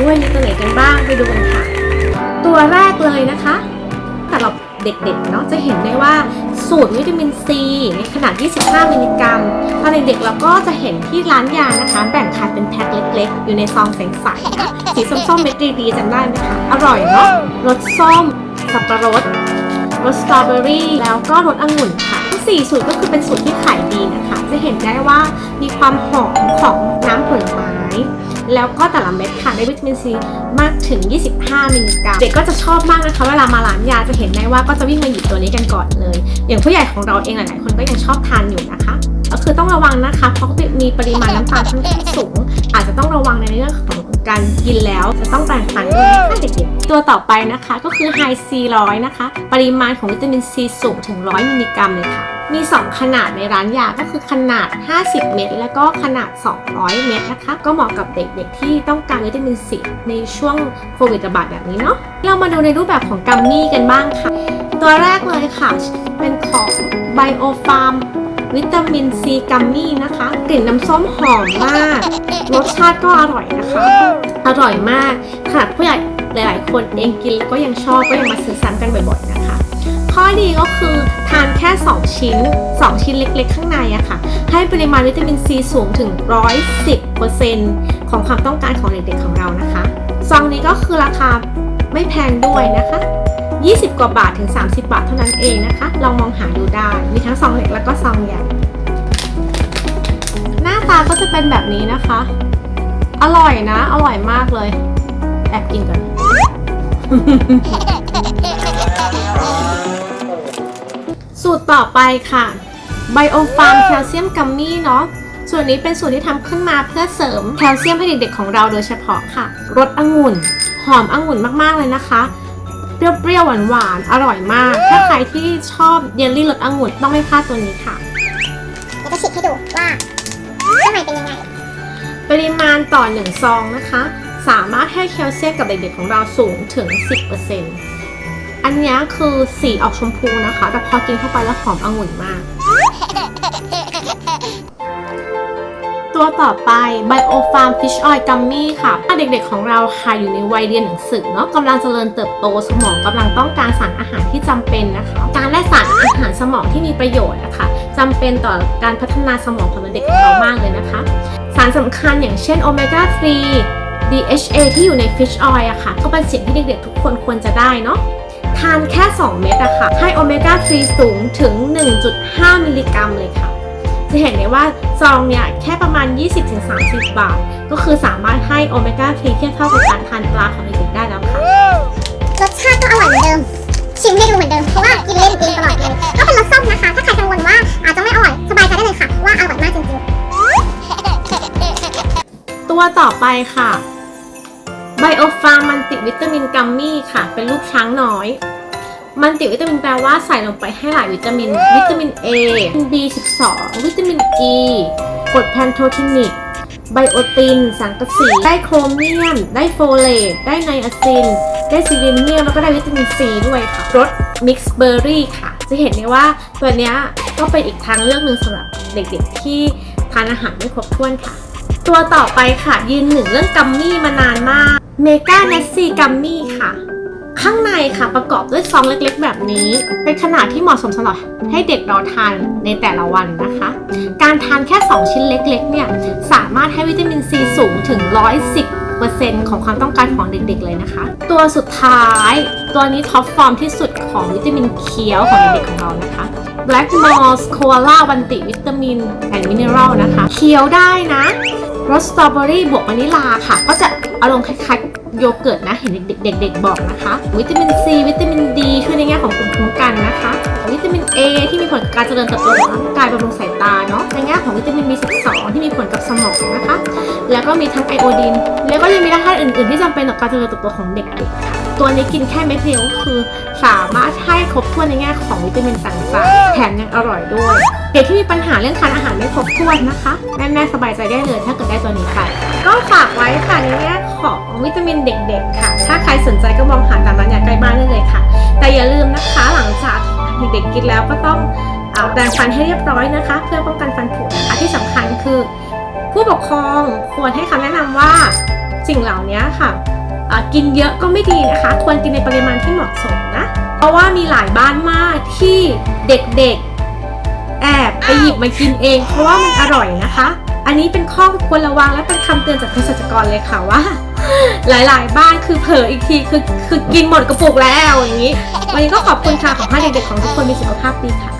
ด้วยมีตัวไหนกันบ้างไปดูกันค่ะ ตัวแรกเลยนะคะสำหรับเด็กๆเนาะจะเห็นได้ว่าสูตรวิตามินซีในขนาด 25 มิลลิกรัมตอนเด็กๆเราก็จะเห็นที่ร้านยานะคะ แบ่งขายเป็นแพ็คเล็กๆ อยู่ในซองใสๆนะสีส้มๆเม็ดดีๆจำได้ไหมคะอร่อยเนาะรสส้มสับปะรดรสสตรอเบอรี่แล้วก็รสองุ่นค่ะทั้งสี่สูตรก็คือเป็นสูตรที่ขายดีนะคะ จะเห็นได้ว่ามีความหอมของน้ำผลไม้ แล้วก็แต่ละเม็ดค่ะได้วิตามินซีมากถึง 25 มิลลิกรัมเด็กก็จะชอบมากนะคะเวลามาร้านยาจะเห็นได้ว่าก็จะวิ่งมาหยิบตัวนี้กันก่อนเลย อย่างผู้ใหญ่ของเราเองหลายๆคนก็ยังชอบทานอยู่นะคะก็คือต้องระวังนะคะ เพราะมีปริมาณน้ำตาลค่อนข้างสูง อาจจะต้องระวังในเรื่องของการกินแล้วจะต้องแปรงฟันด้วย ตัวต่อไปนะคะก็คือไฮซีร้อยนะคะ ปริมาณของวิตามินซีสูงถึง 100 มิลลิกรัมเลยค่ะ มี 2 ขนาดในร้านยาก็คือขนาด 50 เม็ดแล้วก็ขนาด 200 เม็ดนะคะ ก็เหมาะกับเด็กๆที่ต้องการวิตามินซีในช่วงโควิดระบาดแบบนี้เนาะเรามาดูในรูปแบบของกัมมี่กันบ้างค่ะ ตัวแรกเลยค่ะ เป็นของ Biofarm วิตามินซีกัมมี่นะคะ กลิ่นน้ำส้มหอมมาก รสชาติก็อร่อยนะคะ อร่อยมากขนาดผู้ใหญ่ หลายๆ คนเองกินแล้วก็ยังชอบก็ยังมาซื้อซ้ำกันบ่อยๆนะคะ ข้อดีก็คือทานแค่ 2 ชิ้น 2 ชิ้นเล็กๆ ข้างในอะค่ะ ให้ปริมาณวิตามินซีสูงถึง 110%ของความต้องการของเด็กๆของเรานะคะซองนี้ก็คือราคาไม่แพงด้วยนะคะ 20 กว่าบาทถึง 30 บาทเท่านั้นเองนะคะ ลองมองหาดูได้ มีทั้งซองเล็กแล้วก็ซองใหญ่ หน้าตาก็จะเป็นแบบนี้นะคะ อร่อยนะ อร่อยมากเลย แอบกินก่อน สูตรต่อไปค่ะ Biofarm แคลเซียมกัมมี่เนาะส่วนนี้เป็นสูตรที่ทำขึ้นมาเพื่อเสริมแคลเซียมให้เด็กๆของเราโดยเฉพาะค่ะรสองุ่น หอมองุ่นมากๆเลยนะคะ เปรี้ยวๆหวานๆอร่อยมาก ถ้าใครที่ชอบเยลลี่รสองุ่นต้องไม่พลาดตัวนี้ค่ะเดี๋ยวจะฉีกให้ดูว่าข้างในเป็นยังไง ปริมาณต่อ1ซองนะคะ สามารถให้แคลเซียมกับเด็กๆของเราสูงถึง 10%อันนี้คือสีออกชมพูนะคะ แต่พอกินเข้าไปแล้วหอมองุ่นมาก ตัวต่อไป Biofarm Fish Oil Gummy ค่ะถ้าเด็กๆของเราค่ะอยู่ในวัยเรียนหนังสือเนาะกำลังเจริญเติบโตสมองกำลังต้องการสารอาหารที่จำเป็นนะคะ การได้สารอาหารสมองที่มีประโยชน์นะคะจำเป็นต่อการพัฒนาสมองของเด็กของเรามากเลยนะคะ สารสำคัญอย่างเช่นโอเมก้า3 DHA ที่อยู่ใน Fish Oil อะค่ะ ก็เป็นสิ่งที่เด็กๆทุกคนควรจะได้เนาะทานแค่ 2 เม็ดอะค่ะ ให้โอเมก้า 3 สูงถึง 1.5 มิลลิกรัมเลยค่ะ จะเห็นได้ว่าซองเนี่ยแค่ประมาณ 20-30 บาท ก็คือสามารถให้โอเมก้า 3 เทียบเท่ากับการทานปลาของเด็กๆได้แล้วค่ะ รสชาติก็อร่อยเหมือนเดิม ชิมให้ดูเหมือนเดิม เพราะว่ากินเล่นเองตลอดเลยก็เป็นรสส้มนะคะ ถ้าใครกังวลว่าอาจจะไม่อร่อย สบายใจได้เลยค่ะ ว่าอร่อยมากจริงๆ ตัวต่อไปค่ะ Biofarm มันติวิตามินกัมมี่ค่ะ เป็นรูปช้างน้อย มันติวิตามินแปลว่าใส่ลงไปให้หลายวิตามิน วิตามิน A B12 วิตามิน E กรดแพนโททินิกไบโอติน สังกะสี ได้โครเมียม ได้โฟเลต ได้ไนอาซิน ได้ซิลิเนียม แล้วก็ได้วิตามินซีด้วยค่ะ รสมิกซ์เบอร์รี่ค่ะ จะเห็นได้ว่าตัวนี้ก็เป็นอีกทางเลือกหนึ่งสำหรับเด็กๆที่ทานอาหารไม่ครบถ้วนค่ะ ตัวต่อไปค่ะ ยืนหนึ่งเรื่องกัมมี่มานานมาก เมกาเนสซี่กัมมี่ค่ะ ข้างในค่ะประกอบด้วยซองเล็กๆ แบบนี้ เป็นขนาดที่เหมาะสมสำหรับให้เด็กเราทานในแต่ละวันนะคะ การทานแค่ 2 ชิ้นเล็กๆ เนี่ย สามารถให้วิตามินซีสูงถึง 110%ของความต้องการของเด็กๆเลยนะคะ ตัวสุดท้าย ตัวนี้ท็อปฟอร์มที่สุดของวิตามินเคี้ยวของเด็กๆของเรานะคะ Black Moss Koala วันติวิตามินแอนด์มิเนอรัลนะคะ เคี้ยวได้นะ รสสตรอเบอรี่บวกวานิลาค่ะ ก็จะอารมณ์คล้ายๆโยเกิร์ตนะ เห็นเด็กๆบอกนะคะ วิตามินซีวิตามินดีช่วยในแง่ของภูมิคุ้มกันนะคะ วิตามิน A ที่มีผลกับการเจริญเติบโตของร่างกายบำรุงสายตาเนาะในแง่ของวิตามิน B12 ที่มีผลกับสมองนะคะ แล้วก็มีทั้งไอโอดีนแล้วก็ยังมีธาตุอื่นๆ ที่จำเป็นต่อการเจริญเติบโตของเด็กๆค่ะตัวนี้กินแค่เม็ดเดียวก็คือสามารถใครบถ้วนในแง่ของวิตามินต่างๆแถมยังอร่อยด้วยเด็กที่มีปัญหาเรื่องทานอาหารไม่ครบถ้วนนะคะ แม่ๆสบายใจได้เลยถ้าเกิดได้ตัวนี้ไปก็ฝากไว้ค่ะในแง่ของวิตามินเด็ก ๆ ค่ะ ถ้าใครสนใจก็มองหาตามร้านยาใกล้บ้านได้เลยค่ะ แต่อย่าลืมนะคะหลังจากเด็กๆกินแล้วก็ต้องเอาแปรงฟันให้เรียบร้อยนะคะ เพื่อป้องกันฟันผุนะคะที่สำคัญคือ ผู้ปกครองควรให้คำแนะนำว่าสิ่งเหล่านี้ค่ะกินเยอะก็ไม่ดีนะคะ ควรกินในปริมาณที่เหมาะสมนะ เพราะว่ามีหลายบ้านมากที่เด็กๆ แอบไปหยิบมากินเอง เพราะว่ามันอร่อยนะคะ อันนี้เป็นข้อควรระวังและเป็นคำเตือนจากเภสัชกรเลยค่ะว่า หลายๆ บ้านคือเผลออีกทีคือคือกินหมดกระปุกแล้วอย่างนี้ วันนี้ก็ขอบคุณค่ะขอให้เด็กๆของทุกคนมีสุขภาพดีค่ะ